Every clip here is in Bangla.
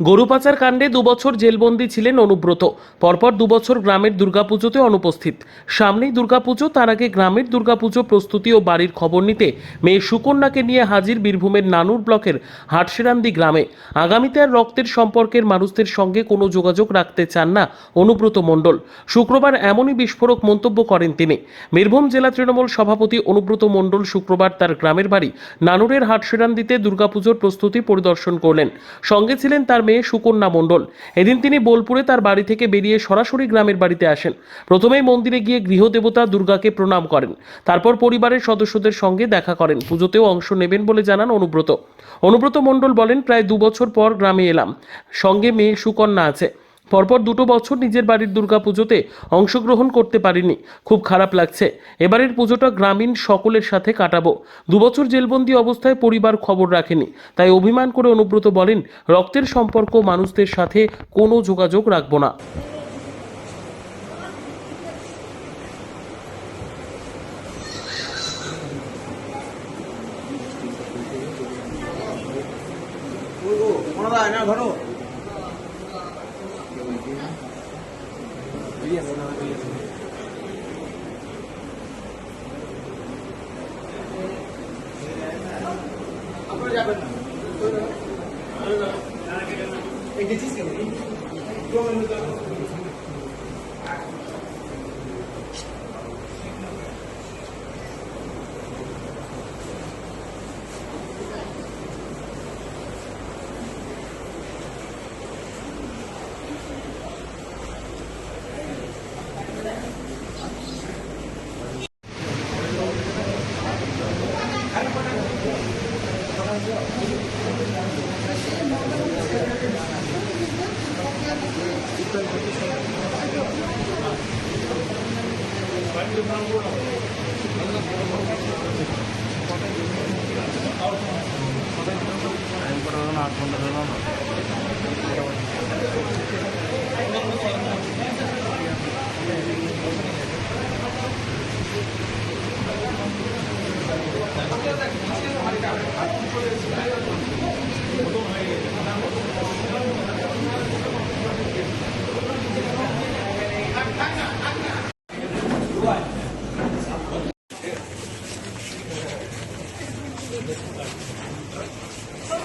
গরু পাচার কাণ্ডে দুবছর জেলবন্দি ছিলেন অনুব্রত। পরপর দুবছর গ্রামের দুর্গাপুজোতে অনুপস্থিত। সামনেই দুর্গাপুজো, তার আগে গ্রামের দুর্গাপুজো প্রস্তুতি ও বাড়ির খবর নিতে মেয়ে সুকন্যাকে নিয়ে হাজির বীরভূমের নানুর ব্লকের হাটসেরান্দি গ্রামে। আগামীতে আর রক্তের সম্পর্কের মানুষদের সঙ্গে কোনো যোগাযোগ রাখতে চান না অনুব্রত মণ্ডল। শুক্রবার এমনই বিস্ফোরক মন্তব্য করেন তিনি। বীরভূম জেলা তৃণমূল সভাপতি অনুব্রত মণ্ডল শুক্রবার তার গ্রামের বাড়ি নানুরের হাটসেরান্দিতে দুর্গাপুজোর প্রস্তুতি পরিদর্শন করলেন। সঙ্গে ছিলেন তার মেয়ে সুকন্যা মণ্ডল। এদিন তিনি বোলপুরে তার বাড়ি থেকে বেরিয়ে সরাসরি গ্রামের বাড়িতে আসেন। প্রথমেই মন্দিরে গিয়ে গৃহদেবতা দুর্গাকে প্রণাম করেন। তারপর পরিবারের সদস্যদের সঙ্গে দেখা করেন। পুজোতেও অংশ নেবেন বলে জানান অনুব্রত। অনুব্রত মণ্ডল বলেন, প্রায় দু বছর পর গ্রামে এলাম। সঙ্গে মেয়ে সুকন্যা আছে। পরপর দুটো বছর নিজের বাড়ির দুর্গাপুজোতে অংশগ্রহণ করতে পারিনি। খুব খারাপ লাগছে। এবারের পুজোটা গ্রামীণ সকলের সাথে কাটাবো। দুবছর জেলবন্দি অবস্থায় পরিবার খবর রাখেনি। তাই অভিমান করে অনুব্রত বলেন, রক্তের সম্পর্ক মানুষদের সাথে কোনো যোগাযোগ রাখব না। কোনটা না ধরো লোক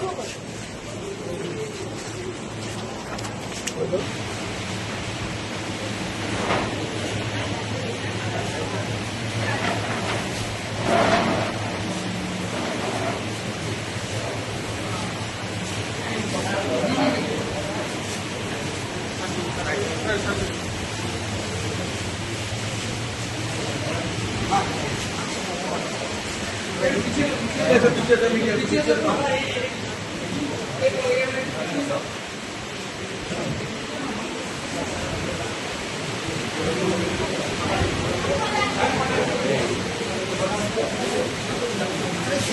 তো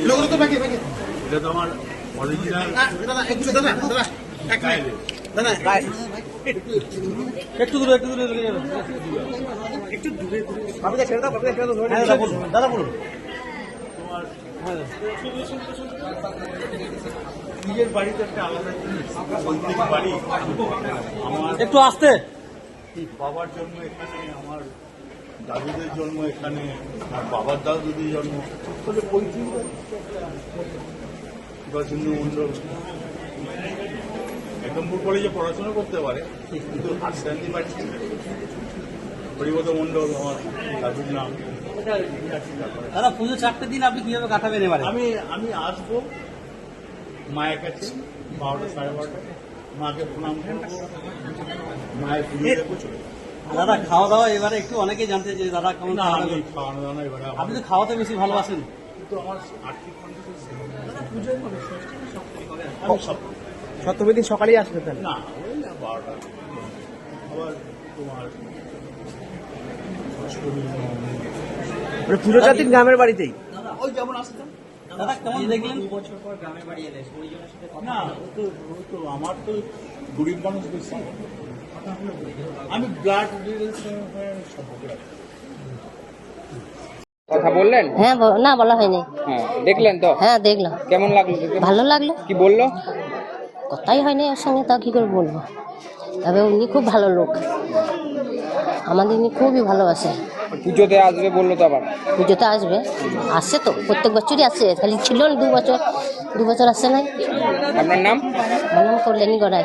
এটা তো আমার অরিজিনাল দাদা একটু দাদা দাদা এক মিনিট। দাদা একটু দূরে একটু দূরে দূরে যাবে একটু দূরে দূরে বাপিদা ছেড়ে দাও বাপিদা ছেড়ে দাও দাদা বলুন দাদা বলুন। নিজের বাড়িতে একটা আলাদা জিনিস বাড়ি। আমার একটু আসতে। বাবার জন্ম এখানে আমার দাদুদের জন্ম এখানে আর বাবার দাদুদের জন্ম। তাহলে পৈতৃক মন্ডল। একদমপুর কলেজে পড়াশোনা করতে পারে কিন্তু হাসকান্দি বাড়ি হরিবত মন্ডল আমার দাদুর নাম। দাদা পুজো চারটে দিন আপনি কীভাবে কাটাবেন এবারে? আমি আমি আসব মায়ের কাছে বারোটা সাড়ে বারোটা। মাকে প্রণাম করব। মায়ের পুজো। দাদা খাওয়া দাওয়া এবারে একটু অনেকে জানতে যে দাদা কেমন খাওয়া দাওয়া- এবারে আপনি তো খাওয়াতে বেশি ভালোবাসেন। কিন্তু আমার আর্থিক কন্ডিশন আমি সব সপ্তমী? দিন সকালেই আসবে তাহলে? না বারোটা। আবার তোমার মানে পুজো চার দিন গ্রামের বাড়িতেই? ওই যেমন আসতাম দাদা কেমন দেখলেন? না ও তো ও তো আমার তো গরিব মানুষ বেশি। আমি ব্লাড সম্পর্কে কথা বললেন? হ্যাঁ ব- না বলা হয়নি। হ্যাঁ দেখলেন তো? হ্যাঁ দেখলাম। কেমন লাগল ভালো লাগল। কি বলল? কথাই হয়নি ওর সঙ্গে তা কী করে বলব? তবে উনি খুব ভালো লোক। আমাদের উনি খুবই ভালোবাসে। পুজোতে আসবে বলল তো আবার? পুজোতে আসবে। আসছে তো প্রত্যেক বছরই আসে। খালি ছিল না দু বছর। দু বছর আসে নাই। আপনার নাম? আমার নাম কল্যাণী গড়াই।